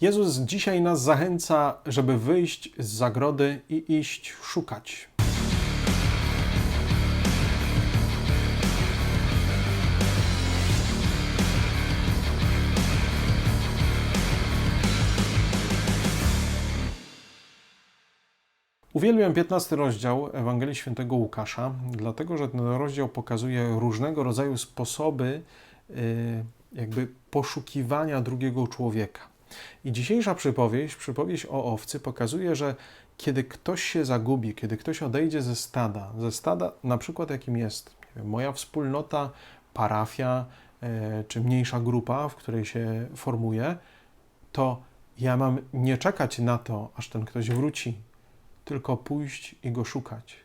Jezus dzisiaj nas zachęca, żeby wyjść z zagrody i iść szukać. Uwielbiam 15 rozdział Ewangelii Świętego Łukasza, dlatego że ten rozdział pokazuje różnego rodzaju sposoby y, jakby poszukiwania drugiego człowieka. I dzisiejsza przypowieść, przypowieść o owcy, pokazuje, że kiedy ktoś się zagubi, kiedy ktoś odejdzie ze stada, ze stada na przykład jakim jest wiem, moja wspólnota, parafia e, czy mniejsza grupa, w której się formuje, to ja mam nie czekać na to, aż ten ktoś wróci, tylko pójść i go szukać.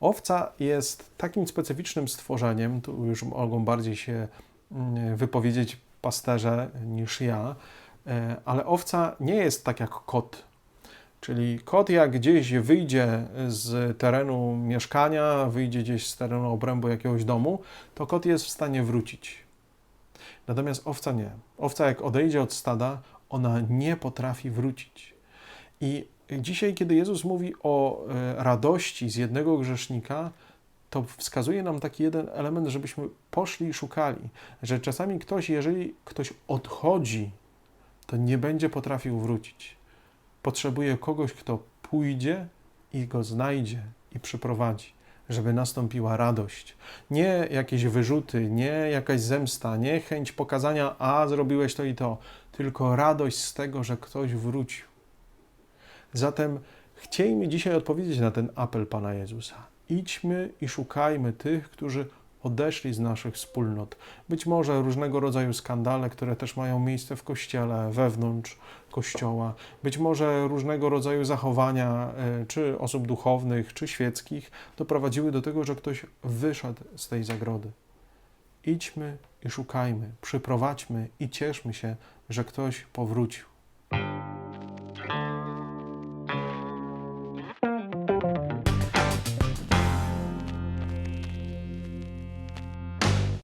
Owca jest takim specyficznym stworzeniem, tu już mogą bardziej się mm, wypowiedzieć pasterze niż ja, ale owca nie jest tak jak kot. Czyli kot, jak gdzieś wyjdzie z terenu mieszkania, wyjdzie gdzieś z terenu obrębu jakiegoś domu, to kot jest w stanie wrócić. Natomiast owca nie. Owca, jak odejdzie od stada, ona nie potrafi wrócić. I dzisiaj, kiedy Jezus mówi o e, radości z jednego grzesznika, to wskazuje nam taki jeden element, żebyśmy poszli i szukali. Że czasami ktoś, jeżeli ktoś odchodzi, to nie będzie potrafił wrócić. Potrzebuje kogoś, kto pójdzie i go znajdzie i przyprowadzi, żeby nastąpiła radość. Nie jakieś wyrzuty, nie jakaś zemsta, nie chęć pokazania, a zrobiłeś to i to, tylko radość z tego, że ktoś wrócił. Zatem chciejmy dzisiaj odpowiedzieć na ten apel Pana Jezusa. Idźmy i szukajmy tych, którzy odeszli z naszych wspólnot. Być może różnego rodzaju skandale, które też mają miejsce w kościele, wewnątrz kościoła, być może różnego rodzaju zachowania, e, czy osób duchownych, czy świeckich, doprowadziły do tego, że ktoś wyszedł z tej zagrody. Idźmy i szukajmy, przyprowadźmy i cieszmy się, że ktoś powrócił.